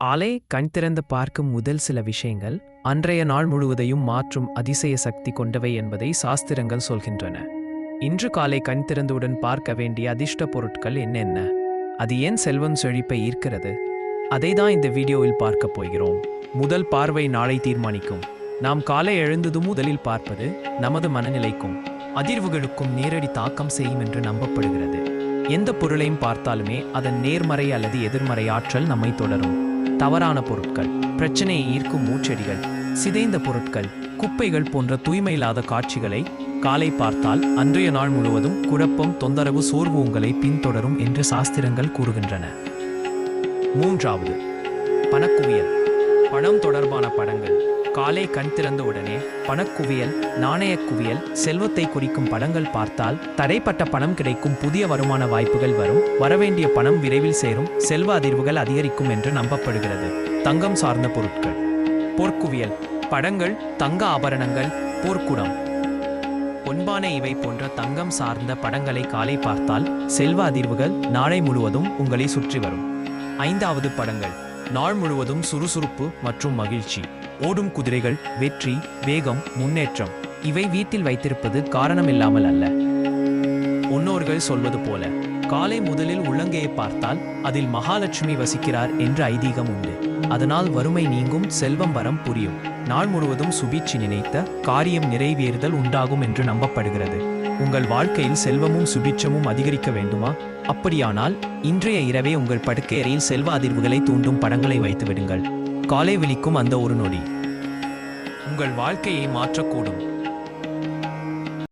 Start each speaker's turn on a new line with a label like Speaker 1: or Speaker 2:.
Speaker 1: ஆலை கண் திறந்து பார்க்கும் முதல் சில விஷயங்கள் அன்றைய நாள் முழுவதையும் மாற்றும் அதிசய சக்தி கொண்டவை என்பதை சாஸ்திரங்கள் சொல்கின்றன. இன்று காலை கண் திறந்தவுடன் பார்க்க வேண்டிய அதிர்ஷ்ட பொருட்கள் என்னென்ன? அது ஏன் செல்வம் செழிப்பை ஈர்க்கிறது? அதை தான் இந்த வீடியோவில் பார்க்க போகிறோம். முதல் பார்வை நாளை தீர்மானிக்கும். நாம் காலை எழுந்ததும் முதலில் பார்ப்பது நமது மனநிலைக்கும் அதிர்வுகளுக்கும் நேரடி தாக்கம் செய்யும் என்று நம்பப்படுகிறது. எந்த பொருளையும் பார்த்தாலுமே அதன் நேர்மறை அல்லது எதிர்மறை ஆற்றல் நம்மை தொடரும். தவறான பொருட்கள் பிரச்சனையை ஈர்க்கும் மூச்செடிகள் சிதைந்த பொருட்கள் குப்பைகள் போன்ற தூய்மையில்லாத காட்சிகளை காலை பார்த்தால் அன்றைய நாள் முழுவதும் குழப்பம் தொந்தரவு சோர்வு உங்களை பின்தொடரும் என்று சாஸ்திரங்கள் கூறுகின்றன. மூன்றாவது பணக்குவியல். பணம் தொடர்பான படங்கள். காலை கண் திறந்த உடனே பணக்குவியல் நாணய குவியல் செல்வத்தை குறிக்கும் படங்கள் பார்த்தால் தடைப்பட்ட பணம் கிடைக்கும் புதிய வருமான வாய்ப்புகள் வரும். வரவேண்டிய பணம் விரைவில் சேரும். செல்வ அதிர்வுகள் அதிகரிக்கும் என்று நம்பப்படுகிறது. தங்கம் சார்ந்த பொருட்கள். போர்க்குவியல். படங்கள் தங்க ஆபரணங்கள் போர்க்குடம். பொன்பானை இவை போன்ற தங்கம் சார்ந்த படங்களை காலை பார்த்தால் செல்வ அதிர்வுகள் நாளை முழுவதும் உங்களை சுற்றி வரும். ஐந்தாவது படங்கள். நாள் முழுவதும் சுறுசுறுப்பு மற்றும் மகிழ்ச்சி. ஓடும் குதிரைகள் வெற்றி வேகம் முன்னேற்றம் இவை வீட்டில் வைத்திருப்பது காரணமில்லாமல் அல்ல. முன்னோர்கள் சொல்வது போல காலை முதலில் உள்ளங்கையை பார்த்தால் அதில் மகாலட்சுமி வசிக்கிறார் என்ற ஐதீகம் உண்டு. அதனால் வறுமை நீங்கும் செல்வம் வரம் புரியும். நாள் முழுவதும் சுபீட்சி நினைத்த காரியம் நிறைவேறுதல் உண்டாகும் என்று நம்பப்படுகிறது. உங்கள் வாழ்க்கையில் செல்வமும் சுபிட்சமும் அதிகரிக்க வேண்டுமா? அப்படியானால் இன்றைய இரவே உங்கள் படுக்கையறையில் செல்வ அதிர்வுகளை தூண்டும் படங்களை வைத்து விடுங்கள். காலை விழிக்கும் அந்த ஒரு நொடி. உங்கள் வாழ்க்கையை மாற்றக்கூடும்.